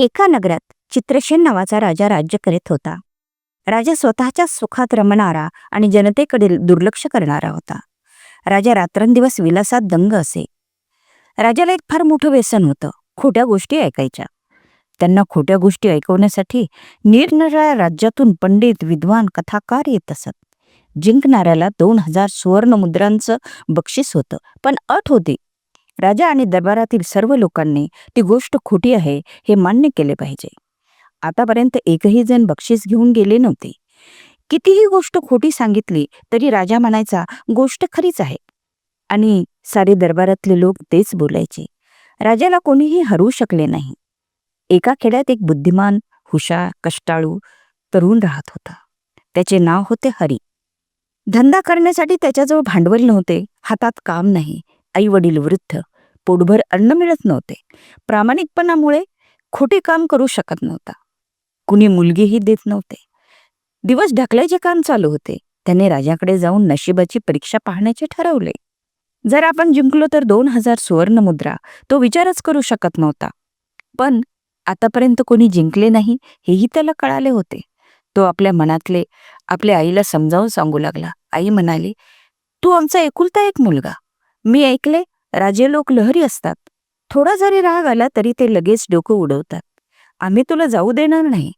एका नगरात चित्रसेन नावाचा राजा राज्य करीत होता. राजा स्वतःच्या सुखात रमणारा आणि जनतेकडे दुर्लक्ष करणारा होता. राजा रात्रंदिवस विलासात दंग असे. राजाला एक फार मोठं व्यसन होतं. खोट्या गोष्टी ऐकायच्या. त्यांना खोट्या गोष्टी ऐकवण्यासाठी निरनिराळ्या राज्यातून पंडित विद्वान कथाकार येत असत. जिंकणाऱ्याला दोन हजार सुवर्ण मुद्रांचं बक्षीस होतं. पण अट होती. राजा आणि दरबारातील सर्व लोकांनी ती गोष्ट खोटी आहे हे मान्य केले पाहिजे. आतापर्यंत एकही जण बक्षीस घेऊन गेले नव्हते. कितीही गोष्ट खोटी सांगितली तरी राजा म्हणायचा गोष्ट खरीच आहे. आणि सारे दरबारातले लोक तेच बोलायचे. राजाला कोणीही हरवू शकले नाही. एका खेड्यात एक बुद्धिमान हुशार कष्टाळू तरुण राहत होता. त्याचे नाव होते हरी. धंदा करण्यासाठी त्याच्याजवळ भांडवल नव्हते. हातात काम नाही. आई वडील वृद्ध. पोटभर अन्न मिळत नव्हते. प्रामाणिकपणामुळे खोटे काम करू शकत नव्हता. कुणी मुलगीही देत नव्हते. दिवस ढकलायचे काम चालू होते. त्याने राजाकडे जाऊन नशिबाची परीक्षा पाहण्याचे ठरवले. जर आपण जिंकलो तर दोन हजार सुवर्ण मुद्रा तो विचारच करू शकत नव्हता. पण आतापर्यंत कोणी जिंकले नाही हेही त्याला कळाले होते. तो आपल्या मनातले आपल्या आईला समजावून सांगू लागला. आई म्हणाली तू आमचा एकुलता एक मुलगा. मी ऐकले राजे लोक लहरी असतात. थोडा जरी राग आला तरी ते लगेच डोकं उडवतात. आम्ही तुला जाऊ देणार नाही.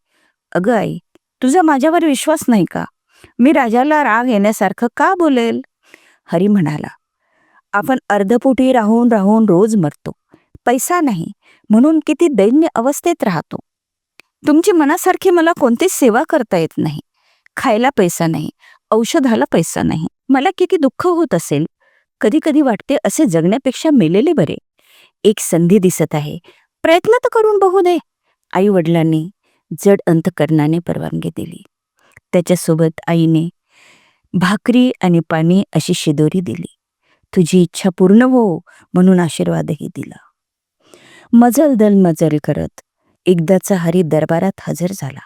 अगं आई तुझा माझ्यावर विश्वास नाही का? मी राजाला राग येण्यासारखं का बोलेल? हरी म्हणाला आपण अर्धपोटी राहून राहून रोज मरतो. पैसा नाही म्हणून किती दैन्य अवस्थेत राहतो. तुमची मनासारखी मला कोणतीच सेवा करता येत नाही. खायला पैसा नाही औषधाला पैसा नाही. मला किती दुःख होत असेल. कधी कधी वाटते असे जगण्यापेक्षा मेलेले बरे. एक संधी दिसत आहे. प्रयत्न तर करून बघू दे. आई वडिलांनी जड अंतकरणाने परवानगी दिली. त्याच्यासोबत आईने भाकरी आणि पाणी अशी शिदोरी दिली. तुझी इच्छा पूर्ण हो म्हणून आशीर्वादही दिला. मजल दल मजल करत एकदाचा हरी दरबारात हजर झाला.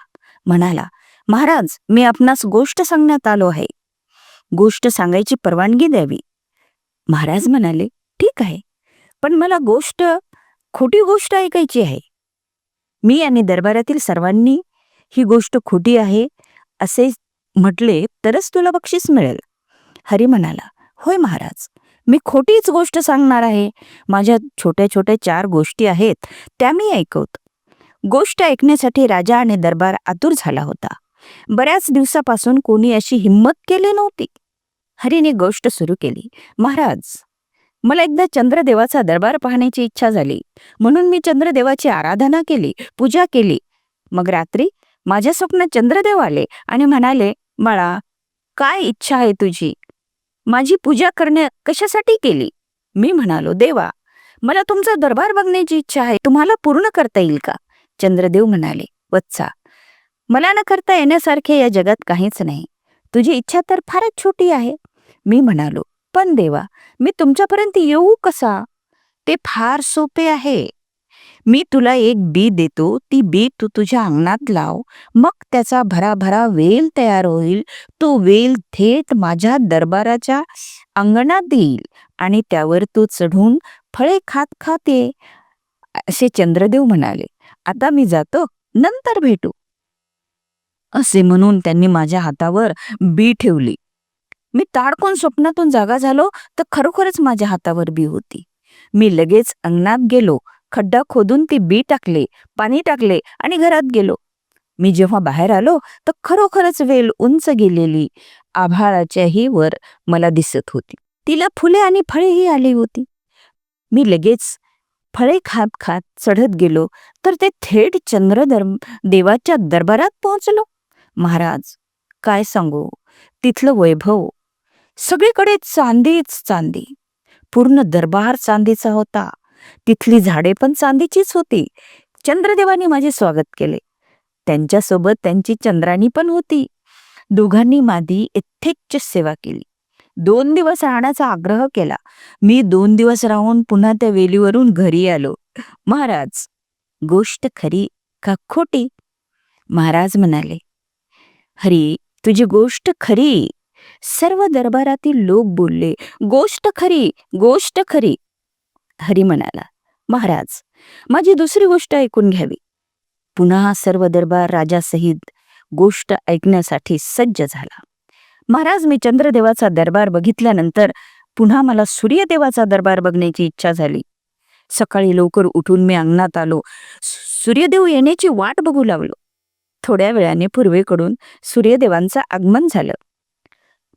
म्हणाला महाराज मी आपणास गोष्ट सांगण्यात आलो आहे. गोष्ट सांगायची परवानगी द्यावी. महाराज म्हणाले ठीक आहे. पण मला गोष्ट खोटी गोष्ट ऐकायची आहे. मी आणि दरबारातील सर्वांनी ही गोष्ट खोटी आहे असे म्हटले तरच तुला बक्षीस मिळेल. हरी म्हणाला होय महाराज मी खोटीच गोष्ट सांगणार आहे. माझ्या छोट्या छोट्या चार गोष्टी आहेत त्या मी ऐकवत. गोष्ट ऐकण्यासाठी राजा आणि दरबार आतुर झाला होता. बऱ्याच दिवसापासून कोणी अशी हिंमत केली नव्हती. हरीने गोष्ट सुरू केली. महाराज मला एकदा चंद्रदेवाचा दरबार पाहण्याची इच्छा झाली. म्हणून मी चंद्रदेवाची आराधना केली पूजा केली. मग रात्री माझ्या स्वप्नात चंद्रदेव आले आणि म्हणाले बाळा काय इच्छा आहे तुझी? माझी पूजा करणे कशासाठी केली? मी म्हणालो देवा मला तुमचा दरबार बघण्याची इच्छा आहे. तुम्हाला पूर्ण करता येईल का? चंद्रदेव म्हणाले वत्सा मला न करता येण्यासारखे या जगात काहीच नाही. तुझी इच्छा तर फारच छोटी आहे. मी म्हणालो पण देवा मी तुमच्यापर्यंत येऊ कसा? ते फार सोपे आहे. मी तुला एक बी देतो ती बी तू तुझ्या अंगणात लाव. मग त्याचा भराभरा वेल तयार होईल. तो वेल थेट माझ्या दरबाराच्या अंगणात येईल आणि त्यावर तू चढून फळे खात खाते. असे चंद्रदेव म्हणाले. आता मी जातो नंतर भेटू. असे म्हणून त्यांनी माझ्या हातावर बी ठेवली. मी ताडकोन स्वप्नातून जागा झालो तर खरोखरच माझ्या हातावर बी होती. मी लगेच अंगणात गेलो खड्डा खोदून ती बी टाकले पाणी टाकले आणि घरात गेलो. मी जेव्हा बाहेर आलो तर खरोखरच वेल उंच गेलेली आभाळाच्याही वर मला दिसत होती. तिला फुले आणि फळेही आली होती. मी लगेच फळे खात खात चढत गेलो तर ते थेट चंद्र दर देवाच्या दरबारात पोहोचलो. महाराज काय सांगू? तिथलं वैभव सगळीकडे चांदीच चांदी. पूर्ण दरबार चांदीचा होता. तिथली झाडे पण चांदीचीच होती. चंद्रदेवानी माझे स्वागत केले. त्यांच्यासोबत त्यांची चंद्राणी पण होती. दोघांनी माझी यथेच्छ सेवा केली. दोन दिवस राहण्याचा आग्रह केला. मी दोन दिवस राहून पुन्हा त्या वेलीवरून घरी आलो. महाराज गोष्ट खरी का खोटी? महाराज म्हणाले हरी तुझी गोष्ट खरी. सर्व दरबारातील लोक बोलले गोष्ट खरी गोष्ट खरी. हरी म्हणाला महाराज माझी दुसरी गोष्ट ऐकून घ्यावी. पुन्हा सर्व दरबार राजासहित गोष्ट ऐकण्यासाठी सज्ज झाला. महाराज मी चंद्रदेवाचा दरबार बघितल्यानंतर पुन्हा मला सूर्यदेवाचा दरबार बघण्याची इच्छा झाली. सकाळी लवकर उठून मी अंगणात आलो. सूर्यदेव येण्याची वाट बघू लागलो. थोड्या वेळाने पूर्वेकडून सूर्यदेवांचं आगमन झालं.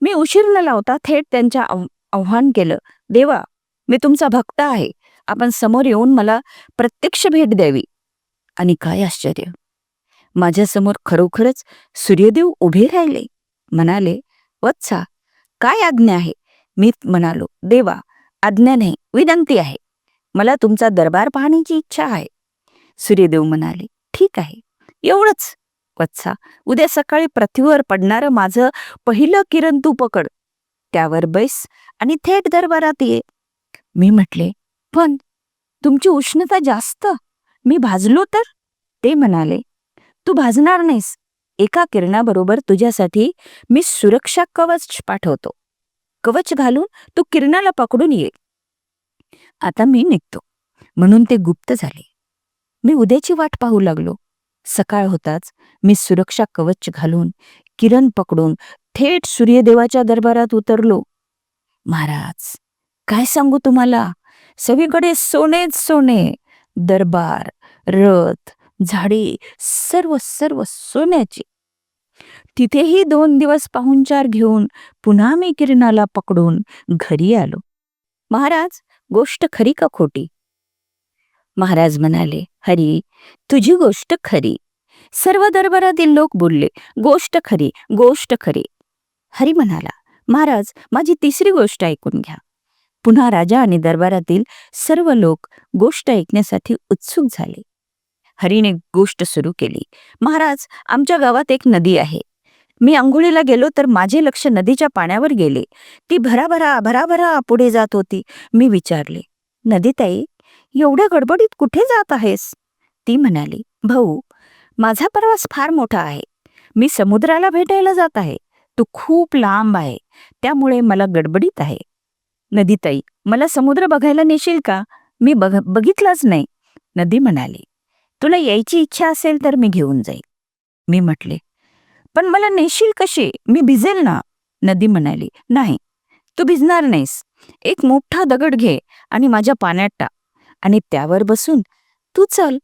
मी उशीर न लावता थेट त्यांच्या आव- आव्हान केलं. देवा मी तुमचा भक्त आहे. आपण समोर येऊन मला प्रत्यक्ष भेट द्यावी. आणि काय आश्चर्य! माझ्यासमोर खरोखरच सूर्यदेव उभे राहिले. म्हणाले वत्सा काय आज्ञा आहे? मी म्हणालो देवा आज्ञा नाही विनंती आहे. मला तुमचा दरबार पाहण्याची इच्छा आहे. सूर्यदेव म्हणाले ठीक आहे. एवढंच. वत्सा. उद्या सकाळी पृथ्वीवर पडणारं माझं पहिलं किरण तू पकड. त्यावर बैस आणि थेट दरबारात ये. मी म्हटले पण तुमची उष्णता जास्त. मी भाजलो तर? ते म्हणाले तू भाजणार नाहीस. एका किरणाबरोबर तुझ्यासाठी मी सुरक्षा कवच पाठवतो. कवच घालून तू किरणाला पकडून ये. आता मी निघतो. म्हणून ते गुप्त झाले. मी उद्याची वाट पाहू लागलो. सकाळ होताच मी सुरक्षा कवच घालून किरण पकडून थेट सूर्यदेवाच्या दरबारात उतरलो. महाराज काय सांगू तुम्हाला? सगळीकडे सोनेच सोने दरबार रथ झाडे सर्व सर्व सोन्याची. तिथेही दोन दिवस पाहुणचार घेऊन पुन्हा मी किरणाला पकडून घरी आलो. महाराज गोष्ट खरी का खोटी? महाराज म्हणाले हरी तुझी गोष्ट खरी. सर्व दरबारातील लोक बोलले गोष्ट खरी गोष्ट खरी. हरी म्हणाला महाराज माझी तिसरी गोष्ट ऐकून घ्या. पुन्हा राजा आणि दरबारातील सर्व लोक गोष्ट ऐकण्यासाठी उत्सुक झाले. हरीने गोष्ट सुरू केली महाराज आमच्या गावात एक नदी आहे. मी आंघोळीला गेलो तर माझे लक्ष नदीच्या पाण्यावर गेले. ती भराभरा भराभरा पुढे जात होती. मी विचारले नदीताई एवढ्या गडबडीत कुठे जात आहेस? ती म्हणाली भाऊ माझा प्रवास फार मोठा आहे. मी समुद्राला भेटायला जात आहे. तो खूप लांब आहे. त्यामुळे मला गडबडीत आहे. नदीताई मला समुद्र बघायला नेशील का? मी बघ बघितलाच नाही. नदी म्हणाली तुला यायची इच्छा असेल तर मी घेऊन जाईल मी म्हटले पण मला नेशील कशी? मी भिजेल ना? नदी म्हणाली नाही तू भिजणार नाहीस. एक मोठा दगड घे आणि माझ्या पाण्यात टाक. आणि त्यावर बसून तू चल.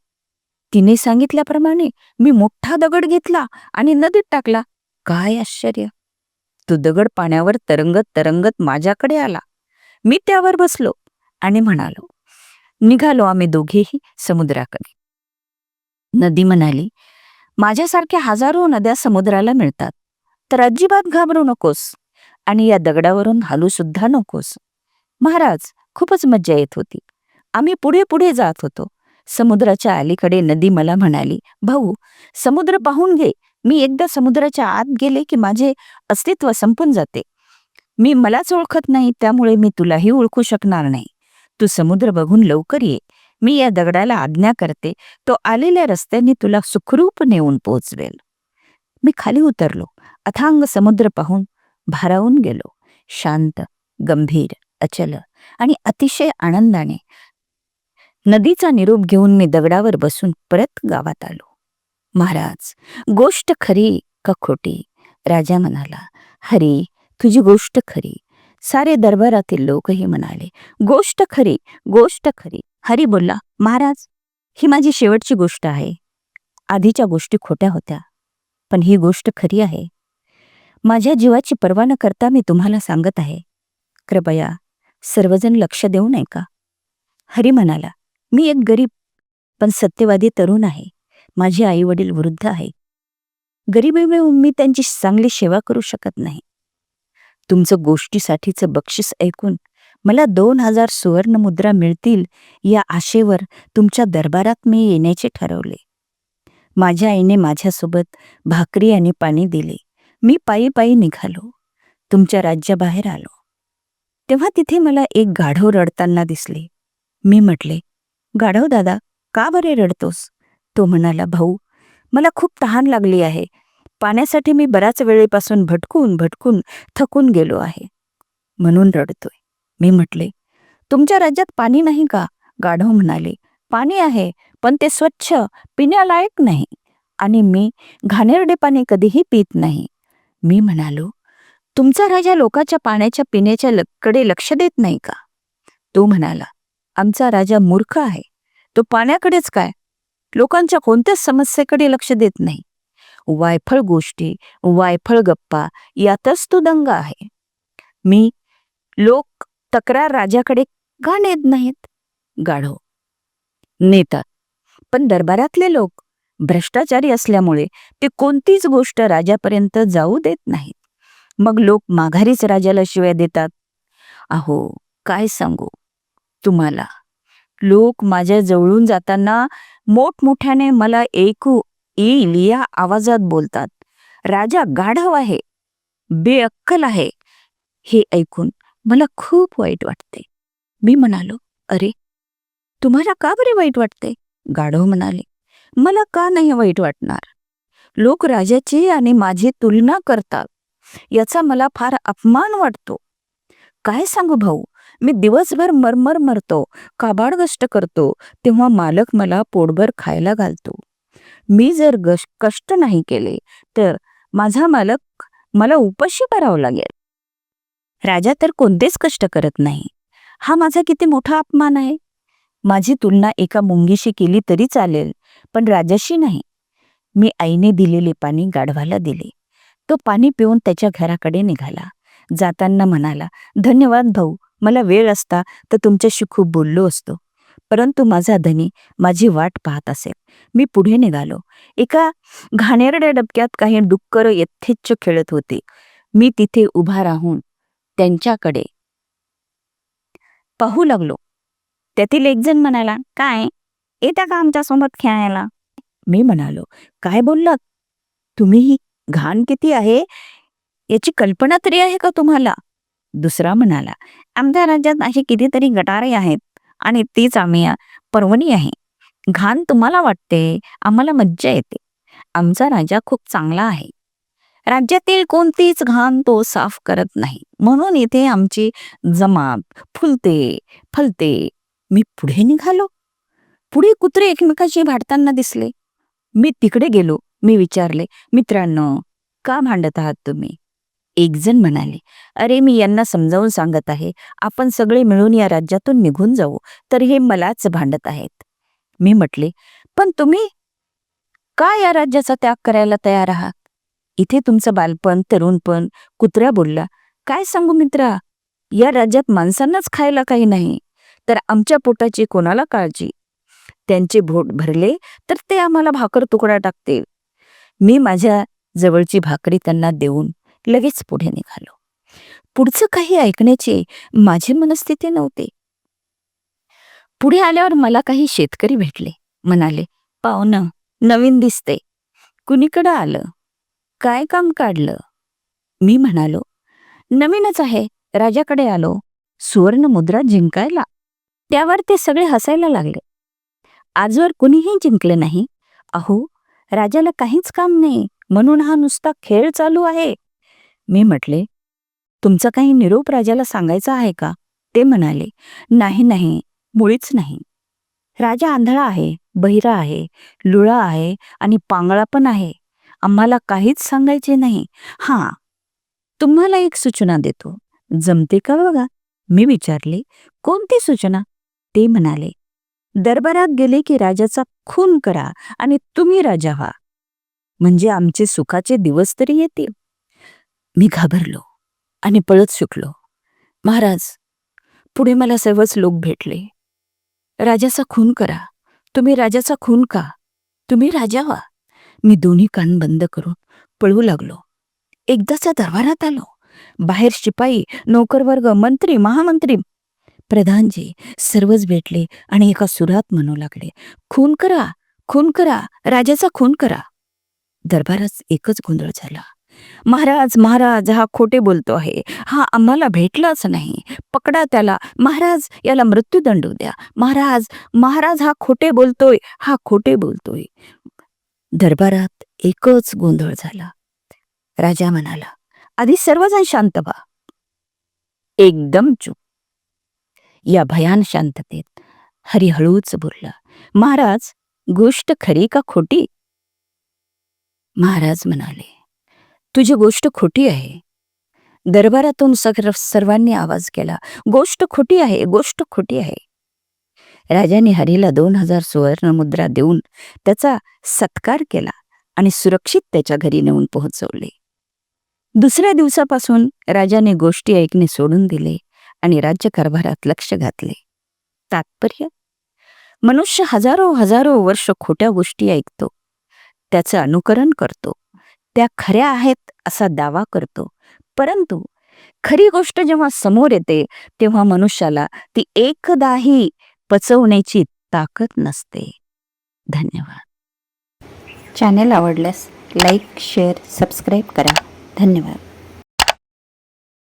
तिने सांगितल्याप्रमाणे मी मोठा दगड घेतला आणि नदीत टाकला. काय आश्चर्य! तो दगड पाण्यावर तरंगत तरंगत माझ्याकडे आला. मी त्यावर बसलो आणि म्हणालो निघालो आम्ही दोघेही समुद्राकडे. नदी म्हणाली माझ्यासारख्या हजारो नद्या समुद्राला मिळतात तर अजिबात घाबरू नकोस आणि या दगडावरून हालू सुद्धा नकोस. महाराज खूपच मज्जा येत होती. आम्ही पुढे पुढे जात होतो. समुद्राच्या अलीकडे नदी मला म्हणाली भाऊ समुद्र पाहून घे. मी एकदा समुद्राच्या आत गेले की माझे अस्तित्व संपून जाते. मी मलाच ओळखत नाही त्यामुळे मी तुलाही ओळखू शकणार नाही. तू समुद्र बघून लवकर ये. मी या दगडाला आज्ञा करते. तो आलेल्या रस्त्याने तुला सुखरूप नेऊन पोचवेल. मी खाली उतरलो. अथांग समुद्र पाहून भारावून गेलो. शांत गंभीर अचल आणि अतिशय आनंदाने नदीचा निरोप घेऊन मी दगडावर बसून परत गावात आलो. महाराज गोष्ट खरी का खोटी? राजा म्हणाला. हरी तुझी गोष्ट खरी. सारे दरबारातील लोकही म्हणाले गोष्ट खरी गोष्ट खरी. हरी बोलला महाराज ही माझी शेवटची गोष्ट आहे. आधीच्या गोष्टी खोट्या होत्या पण ही गोष्ट खरी आहे. माझ्या जीवाची पर्वा न करता मी तुम्हाला सांगत आहे. कृपया सर्वजण लक्ष देऊ नये का? हरी म्हणाला मी एक गरीब पण सत्यवादी तरुण आहे. माझे आई वडील वृद्ध आहे गरिबीमुळे मी त्यांची चांगली सेवा करू शकत नाही. तुमचं गोष्टीसाठीचं बक्षीस ऐकून मला दोन हजार सुवर्ण मुद्रा मिळतील या आशेवर तुमच्या दरबारात मी येण्याचे ठरवले. माझ्या आईने माझ्यासोबत भाकरी आणि पाणी दिले. मी पायी पायी निघालो. तुमच्या राज्याबाहेर आलो. तेव्हा तिथे मला एक गाढव रडताना दिसले. मी म्हटले गाढव दादा का बरे रडतोस? तो म्हणाला भाऊ मला खूप तहान लागली आहे. पाण्यासाठी मी बऱ्याच वेळेपासून भटकून भटकून थकून गेलो आहे. म्हणून रडतोय. मी म्हटले तुमच्या राज्यात पाणी नाही का? गाढव म्हणाले पाणी आहे पण ते स्वच्छ पिण्यालायक नाही. आणि मी घाणेरडे पाणी कधीही पित नाही. मी म्हणालो तुमचा राजा लोकाच्या पाण्याच्या पिण्याच्या कडे लक्ष देत नाही का? तो म्हणाला आमचा राजा मूर्ख आहे. तो पाण्याकडेच काय? लोकांच्या कोणत्याच समस्येकडे लक्ष देत नाही. वायफळ गोष्टी वायफळ गप्पा यातच तो दंग आहे. मी लोक तक्रार राजाकडे का नेत नाहीत? गाढो नेतात. पण दरबारातले लोक भ्रष्टाचारी असल्यामुळे ते कोणतीच गोष्ट राजापर्यंत जाऊ देत नाहीत. मग लोक माघारीच राजाला शिवाय देतात. अहो काय सांगू? तुम्हाला. लोक माझ्या जवळून जाताना मोठमोठ्याने मला ऐकू येईल या आवाजात बोलतात. राजा गाढव आहे. बेअक्कल आहे. हे ऐकून मला खूप वाईट वाटते. मी म्हणालो अरे तुम्हाला का बरे वाईट वाटते? गाढव म्हणाले मला का नाही वाईट वाटणार? लोक राजाची आणि माझी तुलना करतात. याचा मला फार अपमान वाटतो. काय सांगू भाऊ मी दिवसभर मरमर मरतो काबाड कष्ट करतो तेव्हा मालक मला पोटभर खायला घालतो. मी जर गश कष्ट नाही केले तर माझा मालक मला उपाशी करावं लागेल. राजा तर कोणतेच कष्ट करत नाही. हा माझा किती मोठा अपमान आहे. माझी तुलना एका मुंगीशी केली तरी चालेल पण राजाशी नाही. मी आईने दिलेले पाणी गाढवाला दिले. तो पाणी पिऊन त्याच्या घराकडे निघाला. जाताना म्हणाला धन्यवाद भाऊ मला वेळ असता तर तुमच्याशी खूप बोललो असतो. परंतु माझा धनी माझी वाट पाहत असेल मी पुढे निघालो. एका घाणेरड्या डबक्यात काही डुक्कर यथेच्छ खेळत होते. मी तिथे उभा राहून त्यांच्याकडे पाहू लागलो. त्यातील एकजण म्हणाला काय? येत्या का आमच्यासोबत खेळायला? मी म्हणालो काय बोललात? तुम्ही ही घाण किती आहे? याची कल्पना तरी आहे का तुम्हाला? दुसरा म्हणाला आमच्या राज्यात अशी कितीतरी गटारे आहेत आणि तीच आम्ही पर्वणी आहे. घाण तुम्हाला वाटते आम्हाला मज्जा येते. आमचा राजा खूप चांगला आहे. राज्यातील कोणतीच घाण तो साफ करत नाही. म्हणून इथे आमची जमात फुलते फलते. मी पुढे निघालो. पुढे कुत्रे एकमेकाशी भांडताना दिसले. मी तिकडे गेलो. मी विचारले मित्रांनो का भांडत आहात तुम्ही? एकजण म्हणाले अरे मी यांना समजावून सांगत आहे आपण सगळे मिळून या राज्यातून निघून जाऊ तर हे मलाच भांडत आहेत. मी म्हटले पण तुम्ही का या राज्याचा त्याग करायला तयार आहात? इथे तुमचं बालपण तरुणपण कुत्र्या बोलला काय सांगू मित्रा या राज्यात माणसांनाच खायला काही नाही तर आमच्या पोटाची कोणाला काळजी? त्यांचे भोट भरले तर ते आम्हाला भाकर तुकडा टाकतील. मी माझ्या जवळची भाकरी त्यांना देऊन लगेच पुढे निघालो. पुढचं काही ऐकण्याची माझी मनस्थिती नव्हती. पुढे आल्यावर मला काही शेतकरी भेटले. म्हणाले पाहुणं नवीन दिसते. कुणीकडं आलं? काय काम काढलं? मी म्हणालो नवीनच आहे. राजाकडे आलो. सुवर्ण मुद्रा जिंकायला. त्यावर ते सगळे हसायला लागले. आजवर कुणीही जिंकलं नाही. अहो राजाला काहीच काम नाही. म्हणून हा नुसता खेळ चालू आहे. मी म्हटले तुमचा काही निरोप राजाला सांगायचा आहे का? ते म्हणाले नाही नाही मुळीच नाही. राजा आंधळा आहे बहिरा आहे लुळा आहे आणि पांगळा पण आहे. आम्हाला काहीच सांगायचे नाही. हां तुम्हाला एक सूचना देतो. जमते का बघा? मी विचारले कोणती सूचना? ते म्हणाले दरबारात गेले की राजाचा खून करा आणि तुम्ही राजा व्हा. म्हणजे आमचे सुखाचे दिवस तरी येतील. मी घाबरलो आणि पळत सुटलो. महाराज पुढे मला सर्वच लोक भेटले. राजाचा खून करा. तुम्ही राजाचा खून का? तुम्ही राजा व्हा. मी दोन्ही कान बंद करून पळू लागलो. एकदाचा दरबारात आलो. बाहेर शिपाई नोकरवर्ग मंत्री महामंत्री प्रधानजी सर्वच भेटले आणि एका सुरात म्हणू लागले खून करा खून करा राजाचा खून करा. दरबारात एकच गोंधळ झाला. महाराज महाराज हा खोटे बोलतो आहे. हा आम्हाला भेटलाच नाही. पकडा त्याला. महाराज याला मृत्यूदंड द्या. महाराज महाराज हा खोटे बोलतोय. हा खोटे बोलतोय. दरबारात एकच गोंधळ झाला. राजा म्हणाला आधी सर्वजण शांत व्हा. एकदम चूप. या भयान शांततेत हरी हळूच बोलला महाराज गोष्ट खरी का खोटी? महाराज म्हणाले तुझी गोष्ट खोटी आहे. दरबारातून सगळं सर्वांनी आवाज केला गोष्ट खोटी आहे गोष्ट खोटी आहे. राजाने हरीला दोन हजार सुवर्ण मुद्रा देऊन त्याचा सत्कार केला आणि सुरक्षित त्याच्या घरी नेऊन पोहोचवले. दुसऱ्या दिवसापासून राजाने गोष्टी ऐकणे सोडून दिले आणि राज्यकारभारात लक्ष घातले. तात्पर्य? मनुष्य हजारो हजारो वर्ष खोट्या गोष्टी ऐकतो त्याचं अनुकरण करतो. त्या खऱ्या आहेत असा दावा करतो. परंतु खरी गोष्ट जेव्हा समोर येते तेव्हा मनुष्याला ती एकदाही पचवण्याची ताकद नसते. धन्यवाद. चॅनेल आवडल्यास लाईक शेअर सबस्क्राईब करा. धन्यवाद.